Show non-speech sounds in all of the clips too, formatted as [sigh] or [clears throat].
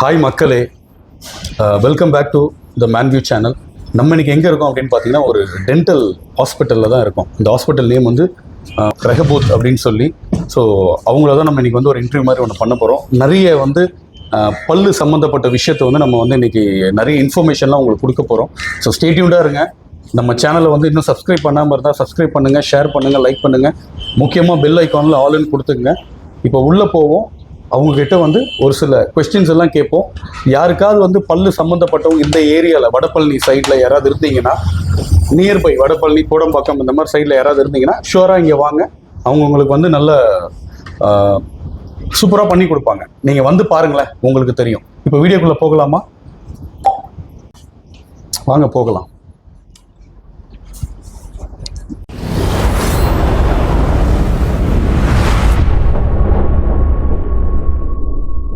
Hi மக்களே. Welcome back to the மேன்வியூ channel நம்ம இன்னைக்கு எங்கே இருக்கோம் அப்படின்னு பார்த்தீங்கன்னா ஒரு டென்டல் ஹாஸ்பிட்டலில் தான் இருக்கோம். இந்த ஹாஸ்பிட்டல் நேம் வந்து uh, அஹ், ரெஹபூத் அப்படின்னு சொல்லி. ஸோ அவங்கள தான் நம்ம இன்றைக்கி வந்து ஒரு இன்டர்வியூ மாதிரி ஒன்று பண்ண போகிறோம் நிறைய வந்து uh, பல்லு சம்மந்தப்பட்ட விஷயத்தை வந்து நம்ம வந்து இன்றைக்கி நிறைய இன்ஃபர்மேஷன்லாம் உங்களுக்கு கொடுக்க போகிறோம் ஸோ ஸ்டேட்யூண்டாக இருங்க. நம்ம சேனலை வந்து இன்னும் சப்ஸ்கிரைப் பண்ணாமல் இருந்தால் சப்ஸ்கிரைப் பண்ணுங்கள் ஷேர் பண்ணுங்கள் லைக் பண்ணுங்கள் முக்கியமாக பெல் ஐக்கானில் ஆல்னு கொடுத்துங்க இப்போ உள்ளே போவோம். அவங்கக்கிட்ட வந்து ஒரு சில கொஸ்டின்ஸ் எல்லாம் கேட்போம். யாருக்காவது வந்து பல்லு சம்மந்தப்பட்டவங்க இந்த ஏரியாவில் வடபழனி சைடில் யாராவது இருந்தீங்கன்னா நியர்பை வடபழனி கூடம்பாக்கம் இந்த மாதிரி சைடில் யாராவது இருந்தீங்கன்னா ஷூராக இங்கே வாங்க. அவங்க உங்களுக்கு வந்து நல்ல சூப்பராக பண்ணி கொடுப்பாங்க. நீங்கள் வந்து பாருங்களேன் உங்களுக்கு தெரியும். இப்போ வீடியோக்குள்ளே போகலாமா? வாங்க போகலாம்.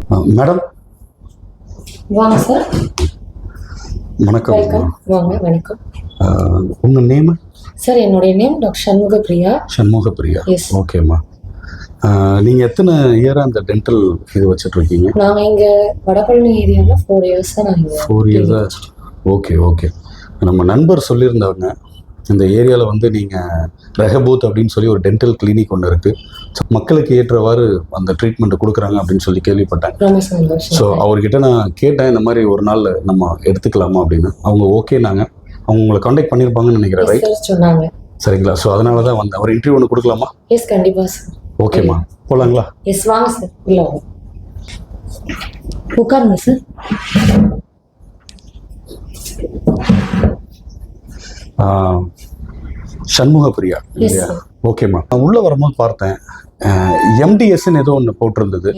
மேடம்? வாங்க சார். வணக்கம். வாங்க வணக்கம். உங்க நேம்? சார் என்னுடைய name doctor Shanmuga Priya Shanmuga Priya Yes. ஓகேம்மா. நீங்க எத்தனை இயரா அந்த டென்டல் இது வச்சுட்டு இருக்கீங்க நாங்க இங்க வடபழனி ஏரியால ஃபோர் இயர்ஸா நான் இங்க ஃபோர் இயர்ஸா ஓகே ஓகே நம்ம நண்பர் சொல்லியிருந்தவங்க இந்த ஏரியாவில் வந்து நீங்கள் ரெஹபூத் அப்படின்னு சொல்லி ஒரு டென்டல் கிளினிக் ஒன்று இருக்குது மக்களுக்கு ஏற்றவாறு அந்த ட்ரீட்மெண்ட் கொடுக்குறாங்க அப்படின்னு சொல்லி கேள்விப்பட்டேன். ஸோ அவர்கிட்ட நான் கேட்டேன் இந்த மாதிரி ஒரு நாள் நம்ம எடுத்துக்கலாமா அப்படின்னு. அவங்க ஓகேனாங்க அவங்க உங்களை காண்டாக்ட் பண்ணியிருப்பாங்கன்னு நினைக்கிறேன் ரைட் சொன்னாங்க. சரிங்களா? ஸோ அதனால தான் வந்தேன். ஒரு இன்டர்வியூ ஒன்று கொடுக்கலாமா? எஸ் கண்டிப்பா சார் ஓகேம்மா போகலாங்களா எஸ் வாங்க சார் உள்ள உட்காருங்க சார் சண்முக பிரியா இல்லையா. ஓகேம்மா நான் உள்ளே வரும்போது பார்த்தேன். எம்டிஎஸ்ன்னு ஏதோ ஒன்று போட்டிருந்தது.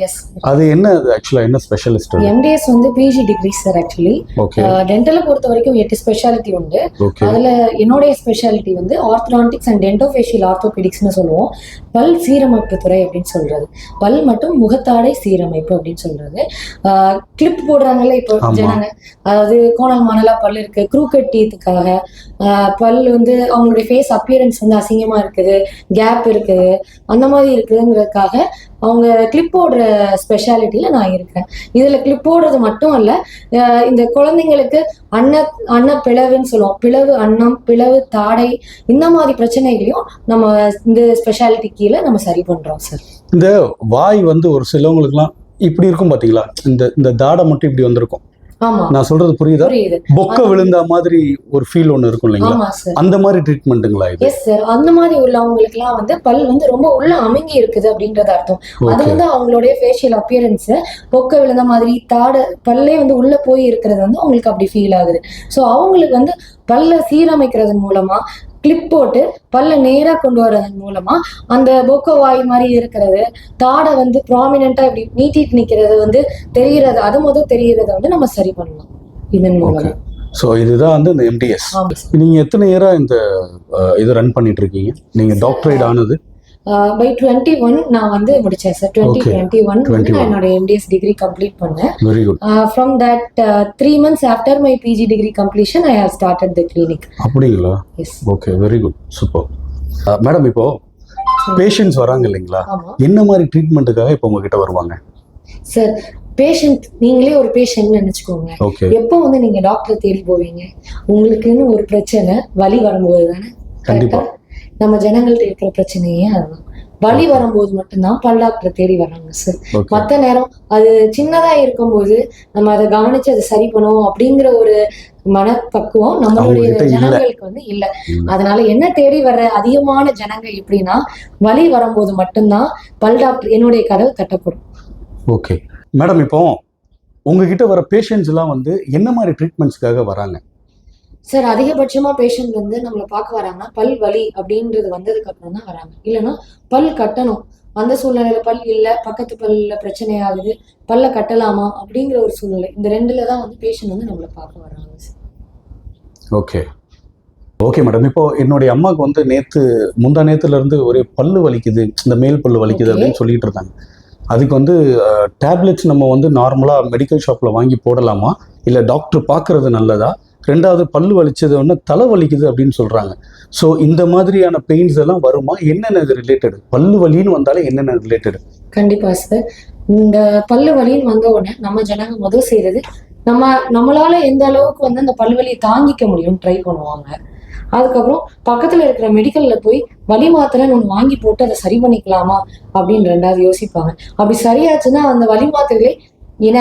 அது என்ன அது ஆக்சுவலாக என்ன ஸ்பெஷலிஸ்ட் எம்டிஎஸ் வந்து பிஜி டிகிரி சார் ஆக்சுவலி டென்டலை பொறுத்த வரைக்கும் எட்டு ஸ்பெஷாலிட்டி உண்டு. அதுல என்னுடைய ஸ்பெஷாலிட்டி வந்து ஆர்த்தடான்டிக்ஸ் அண்ட் டென்டோஃபேஷியல் ஆர்த்தோபெடிக்ஸ்னு சொல்லுவோம். பல் சீரமைப்பு துறை அப்படின்னு சொல்றது. பல் மற்றும் முகத்தாடை சீரமைப்பு அப்படின்னு சொல்றது. கிளிப் போடுறாங்கல்ல இப்போ. ஜனங்க. அதாவது கோணல் மணலா பல் இருக்கு. க்ரூக்கட் டீத்துக்காக பல் வந்து அவங்களுடைய ஃபேஸ் அப்பியரன்ஸ் வந்து அசிங்கமா இருக்குது. கேப் இருக்குது. அந்த மாதிரி இருக்குதுங்கிறதுக்காக அவங்க கிளிப் போடுற ஸ்பெஷாலிட்டியில நான் இருக்கேன். இதுல கிளிப் போடுறது மட்டும் அல்ல இந்த குழந்தைங்களுக்கு அன்ன அன்ன பிளவுன்னு சொல்லுவோம். பிளவு அன்னம் பிளவு தாடை இந்த மாதிரி பிரச்சனைகளையும் நம்ம இந்த ஸ்பெஷாலிட்டி கீழே நம்ம சரி பண்றோம் சார் இந்த வாய் வந்து ஒரு சிலவங்களுக்குலாம் இப்படி இருக்கும் பார்த்தீங்களா இந்த இந்த தாடை மட்டும் இப்படி வந்திருக்கும். நான் சொல்றது புரியுதா? பொக்க விழுந்த மாதிரி ஒரு ஃபீல் ஒன்று இருக்கும் இல்லைங்களா? அந்த மாதிரி ட்ரீட்மெண்ட்டுங்களா இது? எஸ் சார் அந்த மாதிரி உள்ளவங்களுக்கு எல்லாம் வந்து பல் வந்து ரொம்ப உள்ள அமுங்கி இருக்குது அப்படின்றது அர்த்தம். அது வந்து அவங்களுடைய ஃபேஷியல் அப்பியரன்ஸ் பொக்க விழுந்த மாதிரி தாட பல்லே வந்து உள்ள போய் இருக்கிறது வந்து அவங்களுக்கு அப்படி ஃபீல் ஆகுது. ஸோ அவங்களுக்கு வந்து பல்ல சீரமைக்கிறது மூலமா கிளிப் போட்டு பல்ல நேரா கொண்டு வர்றதன் மூலமா அந்த பொக்க வாய் மாதிரி இருக்கிறது தாடை வந்து ப்ராமினெண்டா இப்படி நீட்டிட்டு நிக்கிறது வந்து தெரியறது அது முதல் தெரியறத வந்து நம்ம சரி பண்ணலாம். இதன் மூலம். ஸோ இதுதான் வந்து இந்த எம்டிஎஸ் ஆமா. சார் நீங்க எத்தனை இயரா இந்த இது ரன் பண்ணிட்டு இருக்கீங்க? நீங்க டாக்டரேட் ஆனது? பை டுவெண்ட்டி ஒன் நான் வந்து முடிச்சேன் சார் டுவெண்ட்டி. Twenty one 21. நான் என்னோட எம்டிஎஸ் டிகிரி கம்ப்ளீட் பண்ணேன். From that three months after my PG degree completion I have started the clinic அப்படிங்களா? Yes okay very good super madam இப்போ patients வராங்க இல்லைங்களா? என்ன மாதிரி ட்ரீட்மெண்ட்டுக்காக இப்போ உங்ககிட்ட வருவாங்க? சார் பேஷண்ட் நீங்களே ஒரு பேஷண்ட் நினைச்சுக்கோங்க. எப்போ வந்து நீங்க டாக்டர் தேடி போவீங்க? உங்களுக்குன்னு ஒரு பிரச்சனை வலி வரும்போது தானே கண்டிப்பா. நம்ம ஜனங்கள்ட்ட இருக்கிற பிரச்சனையே அதுதான். வலி வரும்போது மட்டும்தான் பல் டாக்டர் தேடி வர்றாங்க சார் மத்த நேரம் அது சின்னதா இருக்கும்போது நம்ம அதை கவனிச்சு அதை சரி பண்ணுவோம் அப்படிங்கிற ஒரு மனப்பக்குவம் நம்மளுடைய. ஜனங்களுக்கு வந்து இல்ல. இல்ல. அதனால என்ன தேடி வர்ற அதிகமான ஜனங்க எப்படின்னா வலி வரும்போது மட்டும்தான் பல் டாக்டர் என்னுடைய கதவு தட்டப்படும். ஓகே மேடம் இப்போ உங்ககிட்ட வர பேஷண்ட்ஸ் எல்லாம் வந்து என்ன மாதிரி ட்ரீட்மெண்ட்ஸ்க்காக வராங்க? சார் அதிகபட்சமா பேஷண்ட் வந்து நம்மளை பார்க்க வராங்கன்னா பல் வலி அப்படின்றது வந்ததுக்கு அப்புறம் தான் வராங்க. இல்லைன்னா பல் கட்டணும். அந்த சூழ்நிலையில பல் இல்ல பக்கத்து பல்ல பிரச்சனை ஆகுது பல்ல கட்டலாமா அப்படிங்கிற ஒரு சூழ்நிலை. இந்த ரெண்டுல தான் வந்து பேஷண்ட் வந்து நம்மளை பார்க்க வராங்க சார். ஓகே. ஓகே மேடம் இப்போ என்னுடைய அம்மாவுக்கு வந்து நேத்து முந்தா நேத்துல இருந்து ஒரே பல்லு வலிக்குது இந்த மேல் பல்லு வலிக்குது. அப்படின்னு சொல்லிட்டு இருந்தாங்க. அதுக்கு வந்து டேப்லெட்ஸ் நம்ம வந்து நார்மலாக மெடிக்கல் ஷாப்பில் வாங்கி போடலாமா? இல்லை டாக்டர் பார்க்கறது நல்லதா? ரெண்டாவது பல்லு வலிச்சது ஒன்று தலை வலிக்குது அப்படின்னு சொல்கிறாங்க ஸோ இந்த மாதிரியான பெயின்ஸ் எல்லாம் வருமா? என்னென்ன இது ரிலேட்டட் பல்லு வலின்னு வந்தாலே என்னென்ன ரிலேட்டடு கண்டிப்பா சார் இந்த பல்லு வலின்னு வந்த உடனே நம்ம ஜனங்க முதல் செய்யறது நம்ம நம்மளால எந்த அளவுக்கு வந்து அந்த பல்வலியை தாங்கிக்க முடியும் ட்ரை பண்ணுவாங்க. அதுக்கப்புறம் பக்கத்துல இருக்கிற மெடிக்கல்ல போய் வலி மாத்திரைன்னு ஒன்று வாங்கி போட்டு அதை சரி பண்ணிக்கலாமா அப்படின்னு ரெண்டாவது யோசிப்பாங்க. அப்படி சரியாச்சுன்னா அந்த வலி மாத்திரைகளே என்ன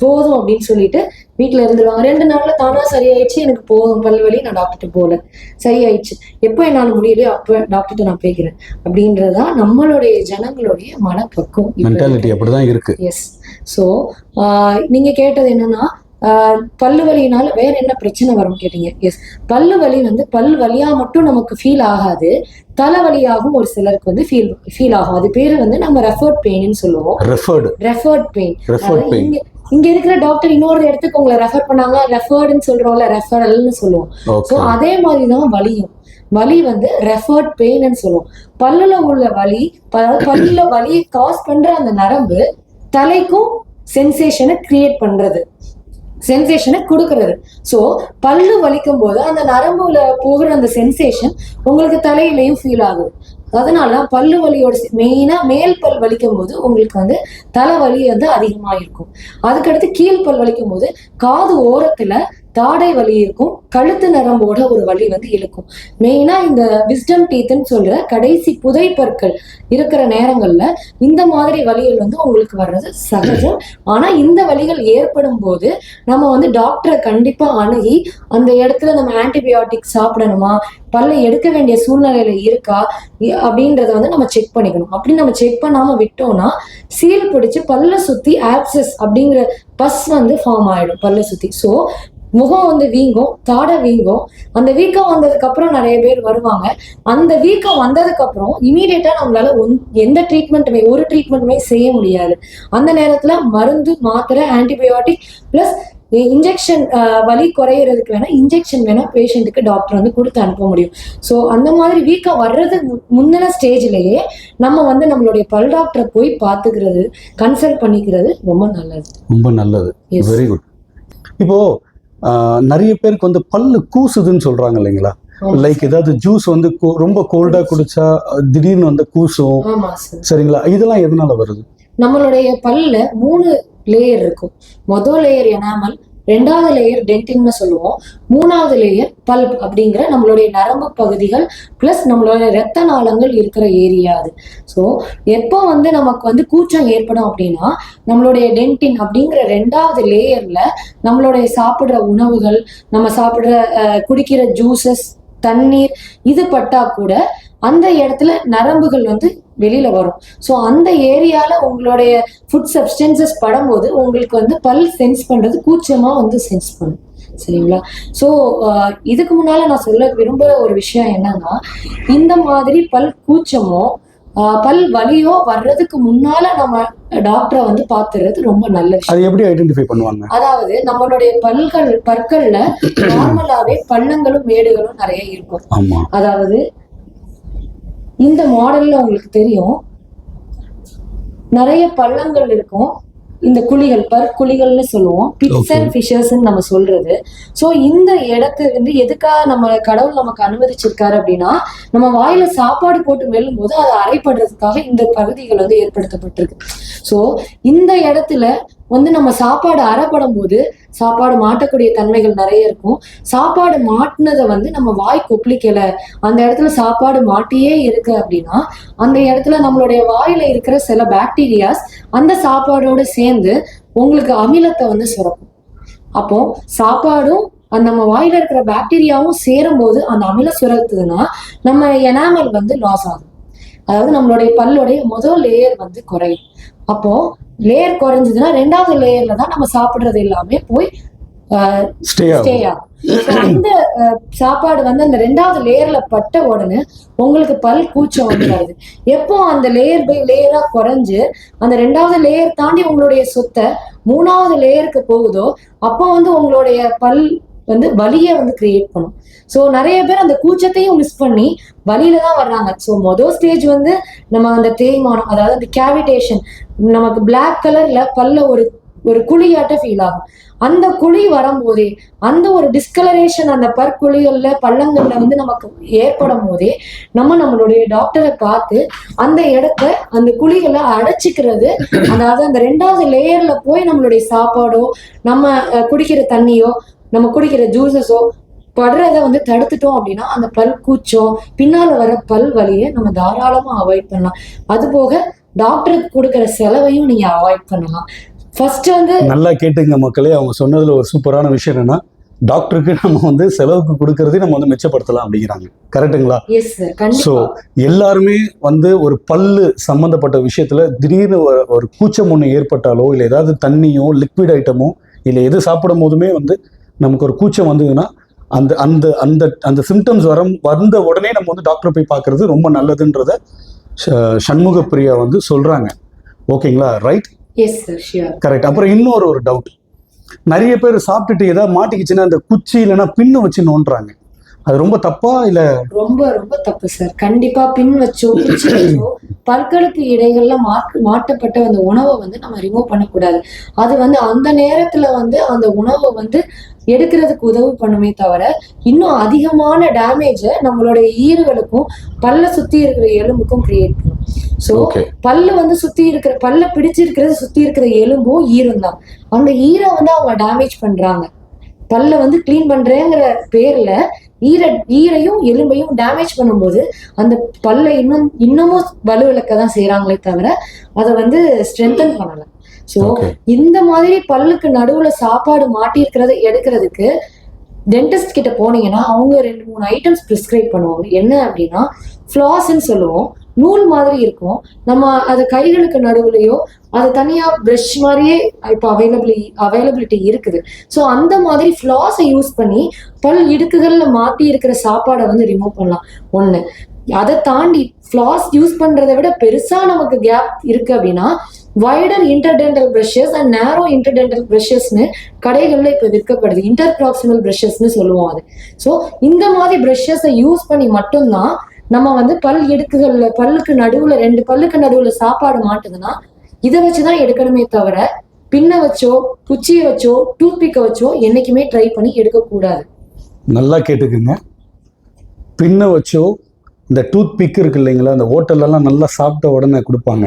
போதும் அப்படின்னு சொல்லிட்டு வீட்டுல இருந்துருவாங்க. ரெண்டு நாள்ல தானா சரியாயிடுச்சு. எனக்கு போதும். பல்லு வலி நான் டாக்டர்கிட்ட போகல. சரியாயிடுச்சு. எப்போ என்னால் முடியலையோ அப்போ டாக்டர்கிட்ட நான் போய்க்கிறேன். அப்படின்றதுதான் நம்மளுடைய ஜனங்களுடைய மனப்பக்குவம். இப்ப மென்டாலிட்டி அப்படிதான் இருக்கு. எஸ் ஸோ நீங்க கேட்டது என்னன்னா பல்லு வலியினால வேற என்ன பிரச்சனை வரும்னு கேட்டீங்க? எஸ் பல்லு வலி வந்து பல் வலியா மட்டும் நமக்கு ஃபீல் ஆகாது. தலைவலியாகவும் ஒரு சிலருக்கு வந்து ஃபீல் ஃபீல் ஆகும். அது பேரு வந்து நம்ம ரெஃபர்ட் பெயின்னு சொல்லுவோம். ரெஃபர்டு பெயின் ரெஃபர்ட் பெயின் இங்க இருக்கிற டாக்டர் இன்னொரு இடத்துக்கு உங்களை ரெஃபர் பண்ணாங்க. ரெஃபர்டுன்னு சொல்றோம்ல ரெஃபரல்னு சொல்லுவோம். ஸோ அதே மாதிரி தான் வலியும். வலி வந்து ரெஃபர்ட் பெயின்னு சொல்லுவோம். பல்லுல உள்ள வலி பல்லுல வலியை காஸ் பண்ற அந்த நரம்பு தலைக்கும் சென்சேஷனை கிரியேட் பண்றது. சென்சேஷனை கொடுக்கறது. ஸோ பல்லு வலிக்கும் போது அந்த நரம்புல போகிற அந்த சென்சேஷன் உங்களுக்கு தலையிலையும் ஃபீல் ஆகுது. அதனால பல்லு வலியோட மெயினா மேல் பல் வலிக்கும் போது உங்களுக்கு வந்து தலைவலி வந்து அதிகமாக இருக்கும் அதுக்கடுத்து கீழ் பல் வலிக்கும் போது காது ஓரத்துல தாடை வலி இருக்கும் கழுத்து நரம்போட ஒரு வலி வந்து இழுக்கும். மெயினா இந்த விஸ்டம் டீத்துன்னு சொல்ற கடைசி புதை பற்கள் இருக்கிற நேரங்கள்ல இந்த மாதிரி வலிகள் வந்து உங்களுக்கு வர்றது சகஜம். ஆனா இந்த வலிகள் ஏற்படும் போது நம்ம வந்து டாக்டரை கண்டிப்பா அணுகி அந்த இடத்துல நம்ம ஆன்டிபயோட்டிக் சாப்பிடணுமா? பல்ல எடுக்க வேண்டிய சூழ்நிலையில இருக்கா? இ- அப்படின்றத வந்து நம்ம செக் பண்ணிக்கணும். அப்படி நம்ம செக் பண்ணாம விட்டோம்னா சீல் பிடிச்சு பல்ல சுத்தி ஆப்சஸ் அப்படிங்கிற பஸ் வந்து ஃபார்ம் ஆயிடும் பல்ல சுத்தி. ஸோ முகம் வந்து வீங்கும் தாடை வீங்கும். அந்த வீக்கம் வந்ததுக்கு அப்புறம் நிறைய பேர் வருவாங்க. அந்த வீக்கம் வந்ததுக்கு அப்புறம் இமீடியட்டா நம்மளால ஒன்- எந்த ட்ரீட்மெண்ட்டுமே ஒரு ட்ரீட்மெண்ட்டுமே செய்ய முடியாது. அந்த நேரத்துல மருந்து மாத்திரை ஆன்டிபயோட்டிக் பிளஸ் இன்ஜெக்ஷன் வலி குறையிறதுக்கு வேணா இன்ஜெக்ஷன் வேணா பேஷண்ட்டுக்கு டாக்டர் வந்து கொடுத்து அனுப்ப முடியும். ஸோ அந்த மாதிரி வீக்கம் வர்றது முந்தின ஸ்டேஜ்லயே நம்ம வந்து நம்மளுடைய பல் டாக்டரை போய் பார்த்துக்கிறது கன்சல்ட் பண்ணிக்கிறது ரொம்ப நல்லது. ரொம்ப நல்லது. வெரி குட் இப்போ ஆஹ், நிறைய பேருக்கு வந்து பல்லு கூசுதுன்னு சொல்றாங்க இல்லைங்களா. லைக் ஏதாவது ஜூஸ் வந்து ரொம்ப கோல்டா குடிச்சா திடீர்னு வந்து கூசும். சரிங்களா? இதெல்லாம் எதனால வருது? நம்மளுடைய பல்ல மூணு லேயர் இருக்கும். மொதல் லேயர் எனாமல் ரெண்டாவது லேயர் டென்டின்னு சொல்லுவோம். மூணாவது லேயர் பல்ப் அப்படிங்கிற நம்மளுடைய நரம்பு பகுதிகள் ப்ளஸ் நம்மளுடைய இரத்த நாளங்கள் இருக்கிற ஏரியா அது. ஸோ எப்போ வந்து நமக்கு வந்து கூச்சம் ஏற்படும் அப்படின்னா நம்மளுடைய டென்டின் அப்படிங்கிற ரெண்டாவது லேயர்ல நம்மளுடைய சாப்பிட்ற உணவுகள் நம்ம சாப்பிட்ற குடிக்கிற ஜூசஸ் தண்ணீர் இது பட்டா கூட அந்த இடத்துல நரம்புகள் வந்து வெளியில வரும். ஸோ அந்த ஏரியால உங்களுடைய ஃபுட் சப்ஸ்டன்சஸ் படும்போது உங்களுக்கு வந்து பல் சென்ஸ் பண்றது கூச்சமா வந்து சென்ஸ் பண்ணும். சரிங்களா? ஸோ இதுக்கு முன்னால நான் சொல்ல விரும்புகிற ஒரு விஷயம் என்னன்னா இந்த மாதிரி பல் கூச்சமோ பல் வலியோ வர்றதுக்கு முன்னால நம்ம டாக்டரை வந்து பார்த்துறது ரொம்ப நல்ல அது எப்படி ஐடென்டிஃபை பண்ணுவாங்க? அதாவது நம்மளுடைய பல்கள் பற்கள்ல நார்மலாவே பள்ளங்களும் மேடுகளும் நிறைய இருக்கும். அதாவது இந்த மாடல்ல உங்களுக்கு தெரியும். நிறைய பள்ளங்கள் இருக்கும். இந்த குழிகள் பற்குழிகள்னு சொல்லுவோம். பிட்ஸ் அண்ட் ஃபிஷர்ஸ்ன்னு நம்ம சொல்றது. ஸோ இந்த இடத்து வந்து எதுக்காக நம்ம கடவுள் நமக்கு அனுமதிச்சிருக்காரு அப்படின்னா நம்ம வாயில சாப்பாடு போட்டு மெல்லும் போது அதை அரைப்படுறதுக்காக இந்த பகுதிகள் வந்து ஏற்படுத்தப்பட்டிருக்கு. ஸோ இந்த இடத்துல வந்து நம்ம சாப்பாடு அறப்படும் போது சாப்பாடு மாட்டக்கூடிய தன்மைகள் நிறைய இருக்கும். சாப்பாடு மாட்டினதை வந்து நம்ம வாய் கொப்பளிக்கல. அந்த இடத்துல சாப்பாடு மாட்டியே இருக்கு அப்படின்னா அந்த இடத்துல நம்மளுடைய வாயில இருக்கிற சில பாக்டீரியாஸ் அந்த சாப்பாடோட சேர்ந்து உங்களுக்கு அமிலத்தை வந்து சுரக்கும். அப்போ சாப்பாடும் அந்த நம்ம வாயில இருக்கிற பாக்டீரியாவும் சேரும் போது அந்த அமிலம் சுரத்துதுன்னா நம்ம எனாமல் வந்து லாஸ் ஆகும். அதாவது நம்மளுடைய பல்லுடைய முதல் லேயர் வந்து குறையும். அப்போ லேயர் குறைஞ்சதுன்னா ரெண்டாவது லேயர்ல தான் நம்ம சாப்பிடுறது எல்லாமே போய் அந்த சாப்பாடு வந்து அந்த ரெண்டாவது லேயர்ல பட்ட உடனே உங்களுக்கு பல் கூச்சம் வந்து வருது எப்போ அந்த லேயர் பை லேயரா குறைஞ்சு அந்த ரெண்டாவது லேயர் தாண்டி உங்களுடைய சொத்தை மூணாவது லேயருக்கு போகுதோ அப்போ வந்து உங்களுடைய பல் வந்து வலியை வந்து கிரியேட் பண்ணும். ஸோ நிறைய பேர் அந்த கூச்சத்தையும் மிஸ் பண்ணி வலியில தான் வர்றாங்க. ஸோ மொதல் ஸ்டேஜ் வந்து நம்ம அந்த தேய்மானம் அதாவது அந்த கேவிடேஷன் நமக்கு பிளாக் கலர்ல பல்ல ஒரு ஒரு குழியாட்ட ஃபீல் ஆகும். அந்த குழி வரும்போதே அந்த ஒரு டிஸ்கலரேஷன் அந்த பற்குழிகள்ல பள்ளங்கள்ல வந்து நமக்கு ஏற்படும் போதே நம்ம நம்மளுடைய டாக்டரை பார்த்து அந்த இடத்த அந்த குழிகளை அடைச்சிக்கிறது. அதாவது அந்த ரெண்டாவது லேயர்ல போய் நம்மளுடைய சாப்பாடோ நம்ம குடிக்கிற தண்ணியோ நம்ம குடிக்கிற ஜூசஸோ படுறத வந்து தடுத்துட்டோம் அப்படின்னா அந்த பல் கூச்சம் பின்னால வர பல் வலியை நம்ம தாராளமா அவாய்ட் பண்ணலாம். அது போக டாக்டருக்கு கொடுக்குற செலவையும் நீங்க அவாய்ட் பண்ணலாம். ஃபர்ஸ்ட் வந்து நல்லா கேட்டுங்க மக்களே அவங்க சொன்னதுல ஒரு சூப்பரான விஷயம் என்னன்னா டாக்டருக்கு நம்ம வந்து செலவுக்கு கொடுக்கறதே நம்ம வந்து மிச்சப்படுத்தலாம் அப்படிங்கிறாங்க. சார் ஸோ எல்லாருமே வந்து ஒரு பல்லு சம்மந்தப்பட்ட விஷயத்துல திடீர்னு ஒரு- ஒரு கூச்சம் ஒன்று ஏற்பட்டாலோ இல்லை ஏதாவது தண்ணியோ லிக்விட் ஐட்டமோ இல்லை எது சாப்பிடும் போதுமே வந்து நமக்கு ஒரு கூச்சம் வந்ததுன்னா அந்த அந்த அந்த அந்த சிம்டம்ஸ் வர வந்த உடனே நம்ம வந்து டாக்டர் போய் பார்க்கறது ரொம்ப நல்லதுன்றத ஷ- சண்முக பிரியா வந்து சொல்றாங்க. ஓகேங்களா? ரைட் கரெக்ட் அப்புறம் இன்னொரு ஒரு டவுட் நிறைய பேர் சாப்பிட்டுட்டு ஏதாவது மாட்டிக்கிச்சுன்னா அந்த குச்சி இல்லைன்னா பின்னு வச்சு நோண்டுறாங்க. அது ரொம்ப தப்பா இல்ல? ரொம்ப ரொம்ப தப்பு சார் கண்டிப்பா பின் வச்சோ குச்சி வச்சோ பற்களுக்கு இடைகள்ல மாட்டு மாட்டப்பட்ட அந்த உணவை வந்து நம்ம ரிமூவ் பண்ணக்கூடாது. அது வந்து அந்த நேரத்துல வந்து அந்த உணவை வந்து எடுக்கிறதுக்கு உதவி பண்ணுமே தவிர இன்னும் அதிகமான டேமேஜை நம்மளுடைய ஈறுகளுக்கும் பல்ல சுத்தி இருக்கிற எலும்புக்கும் கிரியேட் பண்ணும். ஸோ பல்லு வந்து சுத்தி இருக்கிற பல்ல பிடிச்சிருக்கிறது சுத்தி இருக்கிற எலும்பும் ஈரம் தான். அந்த ஈரை வந்து அவங்க டேமேஜ் பண்றாங்க. பல்ல வந்து க்ளீன் பண்றேங்கிற பேர்ல ஈர ஈரையும் எலும்பையும் டேமேஜ் பண்ணும்போது அந்த பல்லை இன்னும் இன்னமும் வலுவிளக்க தான் செய்றாங்களே தவிர அதை வந்து ஸ்ட்ரென்தன் பண்ணல. ஸோ இந்த மாதிரி பல்லுக்கு நடுவுல சாப்பாடு மாட்டியிருக்கிறத எடுக்கிறதுக்கு டென்டிஸ்ட் கிட்ட போனீங்கன்னா அவங்க ரெண்டு மூணு ஐட்டம்ஸ் ப்ரிஸ்கிரைப் பண்ணுவாங்க. என்ன அப்படின்னா ஃப்ளாஸ்ன்னு சொல்லுவோம். நூல் மாதிரி இருக்கும். நம்ம அது கைகளுக்கு நடுவுலையோ அது தனியா ப்ரஷ் மாதிரியே இப்போ அவைலபிளி அவைலபிலிட்டி இருக்குது. ஸோ அந்த மாதிரி ஃப்ளாஸை யூஸ் பண்ணி பல் இடுக்குகள்ல மாட்டி இருக்கிற சாப்பாடை வந்து ரிமூவ் பண்ணலாம். ஒன்று அதை தாண்டி ஃப்ளாஸ் யூஸ் பண்றதை விட பெருசா நமக்கு கேப் இருக்கு அப்படின்னா wider interdental brushes and narrow interdental பிரஷஸ்னு கடைகளில் இப்போ விற்கப்படுது. இன்டர் ப்ராக்சிமல் பிரஷஸ்னு சொல்லுவோம் அது. ஸோ இந்த மாதிரி பிரஷஸை யூஸ் பண்ணி மட்டும்தான் நம்ம வந்து பல் இடுக்குகள்ல பல்லுக்கு நடுவுல ரெண்டு பல்லுக்கு நடுவுல சாப்பாடு மாட்டுதுன்னா இதை வச்சுதான் எடுக்கணுமே தவிர பின்ன வச்சோ குச்சியை வச்சோ டூத் பிக்கை வச்சோ என்னைக்குமே ட்ரை பண்ணி எடுக்கக்கூடாது. நல்லா கேட்டுக்குங்க. பின்ன வச்சோ இந்த டூத் பிக் இருக்கு இல்லைங்களா அந்த ஹோட்டல்லலாம் நல்லா சாப்பிட்ட உடனே கொடுப்பாங்க.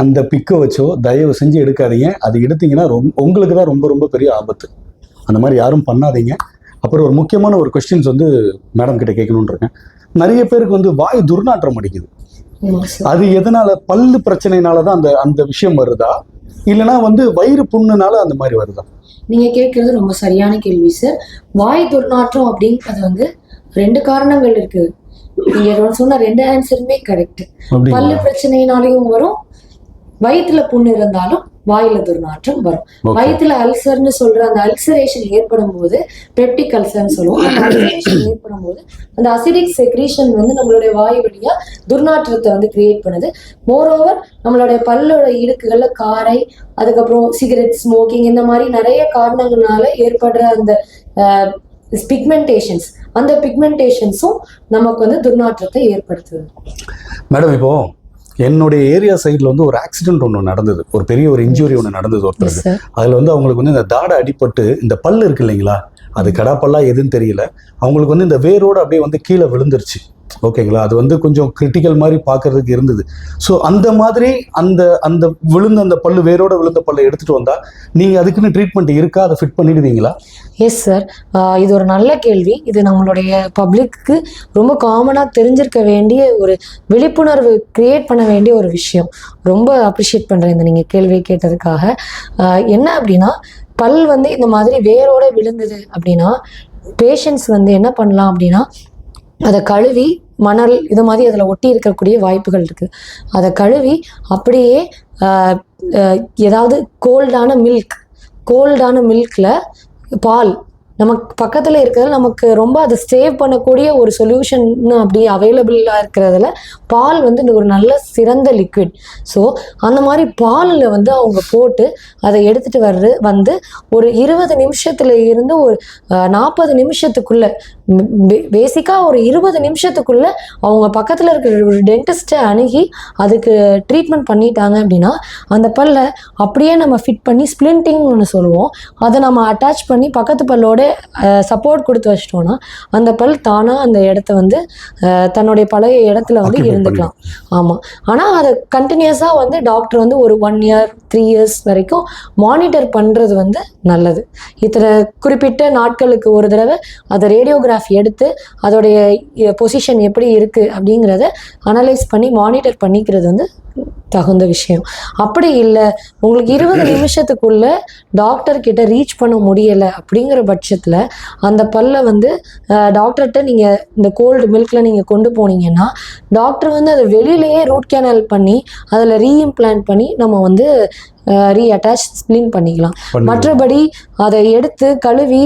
அந்த பிக்கை வச்சோ தயவு செஞ்சு எடுக்காதீங்க. அது எடுத்தீங்கன்னா ரொம்ப உங்களுக்கு தான் ரொம்ப ரொம்ப பெரிய ஆபத்து. அந்த மாதிரி யாரும் பண்ணாதீங்க. அப்புறம் ஒரு முக்கியமான ஒரு கொஸ்டின்ஸ் வந்து மேடம் கிட்ட கேட்கணுன்னு இருக்கேன். நிறைய பேருக்கு வந்து வாய் துர்நாற்றம் அடிக்குது. அது எதனால? பல்லு பிரச்சனைனால தான் அந்த அந்த விஷயம் வருதா? இல்லைன்னா வந்து வயிறு புண்ணுனால அந்த மாதிரி வருதா? நீங்க கேட்கறது ரொம்ப சரியான கேள்வி சார் வாய் துர்நாற்றம் அப்படிங்கிறது வந்து ரெண்டு காரணங்கள் இருக்கு. நீங்க சொன்ன ரெண்டு ஆன்சருமே கரெக்ட் பல்லு பிரச்சனைனாலையும் வரும் வயிற்றுல புண்ணு இருந்தாலும் வாயில துர்நாற்றம் வரும். வயிற்றுல அல்சர்னு சொல்ற அந்த அல்சரேஷன் ஏற்படும் போது பெப்டிக் அல்சர்னு சொல்லுவோம். அந்த அல்சரேஷன் ஏற்படும் போது அந்த அசிடிக் செக்ரீஷன் வந்து நம்மளுடைய வாய் வழியா துர்நாற்றத்தை வந்து கிரியேட் பண்ணுது. மோரோவர் நம்மளுடைய பல்லோட இடுக்குகள்ல காரை அதுக்கப்புறம் சிகரெட் ஸ்மோக்கிங் இந்த மாதிரி நிறைய காரணங்களால ஏற்படுற அந்த பிக்மெண்டேஷன்ஸ் அந்த பிக்மெண்டேஷன்ஸும் நமக்கு வந்து துர்நாற்றத்தை ஏற்படுத்துது. மேடம் இப்போ என்னுடைய ஏரியா சைடில் வந்து ஒரு ஆக்சிடென்ட் ஒன்று நடந்தது. ஒரு பெரிய ஒரு இன்ஜுரி ஒன்று நடந்தது ஒருத்தருக்கு. அதில் வந்து அவங்களுக்கு வந்து இந்த தாடை அடிபட்டு இந்த பல்லு இருக்கு இல்லைங்களா? அது கடாப்பல்லா எதுன்னு தெரியல. அவங்களுக்கு வந்து இந்த வேரோடு அப்படியே வந்து கீழே விழுந்துருச்சு. ஓகேங்களா? அது வந்து கொஞ்சம் கிரிட்டிக்கல் மாதிரி பார்க்கறதுக்கு இருந்தது. ஸோ அந்த மாதிரி அந்த அந்த விழுந்த அந்த பல்லு வேரோட விழுந்த பல்லை எடுத்துட்டு வந்தா நீங்க அதுக்குன்னு ட்ரீட்மெண்ட் இருக்கா? அதை ஃபிட் பண்ணிடுவீங்களா? எஸ் சார் இது ஒரு நல்ல கேள்வி. இது நம்மளுடைய பப்ளிக்கு ரொம்ப காமனாக தெரிஞ்சிருக்க வேண்டிய ஒரு விழிப்புணர்வு கிரியேட் பண்ண வேண்டிய ஒரு விஷயம். ரொம்ப அப்ரிஷியேட் பண்ணுறேன் இந்த நீங்கள் கேள்வி கேட்டதுக்காக. என்ன அப்படின்னா பல் வந்து இந்த மாதிரி வேரோட விழுந்தது அப்படின்னா பேஷண்ட்ஸ் வந்து என்ன பண்ணலாம் அப்படின்னா அதை கழுவி மணல் இது மாதிரி அதில் ஒட்டி இருக்கக்கூடிய வாய்ப்புகள் இருக்குது அதை கழுவி அப்படியே ஏதாவது கோல்டான மில்க் கோல்டான மில்கில் பால் நமக்கு பக்கத்தில் இருக்கிறது நமக்கு ரொம்ப அதை சேவ் பண்ணக்கூடிய ஒரு சொல்யூஷன் அப்படி அவைலபிளாக இருக்கிறதுல பால் வந்து ஒரு நல்ல சிறந்த லிக்விட் ஸோ அந்த மாதிரி பாலில் வந்து அவங்க போட்டு அதை எடுத்துகிட்டு வர்றது வந்து ஒரு இருபது நிமிஷத்துல இருந்து ஒரு நாற்பது நிமிஷத்துக்குள்ள பேசிக்காக ஒரு இருபது நிமிஷத்துக்குள்ள அவங்க பக்கத்தில் இருக்கிற ஒரு டென்டிஸ்ட்டை அணுகி அதுக்கு ட்ரீட்மெண்ட் பண்ணிட்டாங்க அப்படின்னா அந்த பல்லை அப்படியே நம்ம ஃபிட் பண்ணி ஸ்ப்ளிண்டிங் ஒன்று சொல்லுவோம். அதை நம்ம அட்டாச் பண்ணி பக்கத்து பல்லோட சப்போர்ட் கொடுத்து வச்சிட்டோம்னா அந்த பல் தானாக அந்த இடத்த வந்து தன்னுடைய பழைய இடத்துல வந்து இருந்துக்கலாம். ஆமாம் ஆனால் அதை கண்டினியூஸாக வந்து டாக்டர் வந்து ஒரு ஒன் இயர் த்ரீ இயர்ஸ் வரைக்கும் மானிட்டர் பண்ணுறது வந்து நல்லது. இத்தனை குறிப்பிட்ட நாட்களுக்கு ஒரு தடவை அதை ரேடியோகிராஃபி எடுத்து அதோடைய பொசிஷன் எப்படி இருக்குது அப்படிங்கிறத அனலைஸ் பண்ணி மானிட்டர் பண்ணிக்கிறது வந்து தகுந்த விஷயம். அப்படி இல்லை உங்களுக்கு இருபது [clears throat] நிமிஷத்துக்குள்ள டாக்டர் கிட்ட ரீச் பண்ண முடியலை அப்படிங்கிற பட்சத்தில் அந்த பல்லை வந்து டாக்டர்கிட்ட நீங்கள் இந்த கோல்டு மில்கில் நீங்கள் கொண்டு போனீங்கன்னா டாக்டர் வந்து அதை வெளியிலேயே ரூட் கேனல் பண்ணி அதில் ரீஇம்ப்ளான்ட் பண்ணி நம்ம வந்து ரீஅட்டாச் ஸ்ப்ளின் பண்ணிக்கலாம். மற்றபடி அதை எடுத்து கழுவி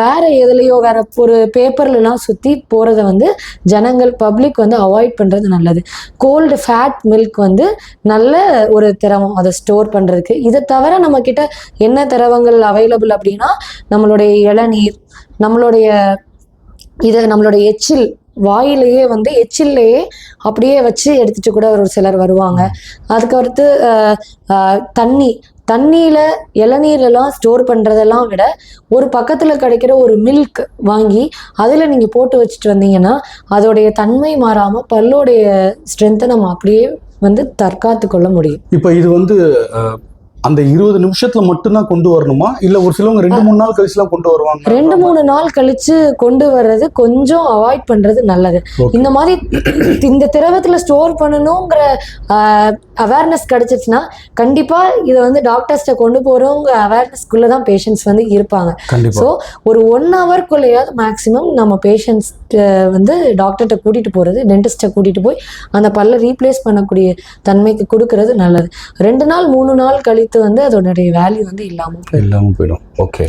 வேற எதுலேயோ வேற ஒரு பேப்பர்லலாம் சுற்றி போகிறத வந்து ஜனங்கள் பப்ளிக் வந்து அவாய்ட் பண்ணுறது நல்லது. கோல்டு ஃபேட் மில்க் வந்து நல்ல ஒரு திரவம். அதை ஸ்டோர் பண்ணுறதுக்கு இதை தவிர நம்மக்கிட்ட என்ன திரவங்கள் அவைலபிள் அப்படின்னா நம்மளுடைய இளநீர் நம்மளுடைய இது நம்மளுடைய எச்சில் வாயிலேயே வந்து எச்சில்லையே அப்படியே வச்சு எடுத்துட்டு கூட ஒரு சிலர் வருவாங்க. அதுக்கு அடுத்து தண்ணி. தண்ணியில் இளநீர்லாம் ஸ்டோர் பண்ணுறதெல்லாம் விட ஒரு பக்கத்தில் கிடைக்கிற ஒரு மில்க் வாங்கி அதில் நீங்கள் போட்டு வச்சுட்டு வந்தீங்கன்னா அதோடைய தன்மை மாறாமல் பல்லோடைய ஸ்ட்ரென்த்தை நம்ம அப்படியே வந்து தற்காத்து கொள்ள முடியும். இப்போ இது வந்து அந்த இருபது நிமிஷத்துல மட்டும்தான் கொண்டு வரணுமா? இல்ல ஒரு சிலவங்க ரெண்டு மூணு நாள் கழிச்சுலாம் கொண்டு வருவாங்க? ரெண்டு மூணு நாள் கழிச்சு கொண்டு வர்றது கொஞ்சம் அவாய்ட் பண்றது நல்லது. இந்த மாதிரி இந்த திரவத்துல ஸ்டோர் பண்ணணுங்கிற அவேர்னஸ் கிடைச்சிச்சுன்னா கண்டிப்பா இதை வந்து டாக்டர்ஸ்ட கொண்டு போறவங்க அவேர்னஸ்க்குள்ள தான் பேஷண்ட்ஸ் வந்து இருப்பாங்க. ஸோ ஒரு ஒன் ஹவர்க்குள்ளேயாவது மேக்ஸிமம் நம்ம பேஷண்ட்ஸ் வந்து டாக்டர்கிட்ட கூட்டிட்டு போறது டென்டிஸ்ட்டை கூட்டிட்டு போய் அந்த பல்லை ரீப்ளேஸ் பண்ணக்கூடிய தன்மைக்கு கொடுக்கறது நல்லது. ரெண்டு நாள் மூணு நாள் கழித்து வந்து அதோடைய வேல்யூ வந்து இல்லாமல் போயிடும். இல்லாம போயிடும். ஓகே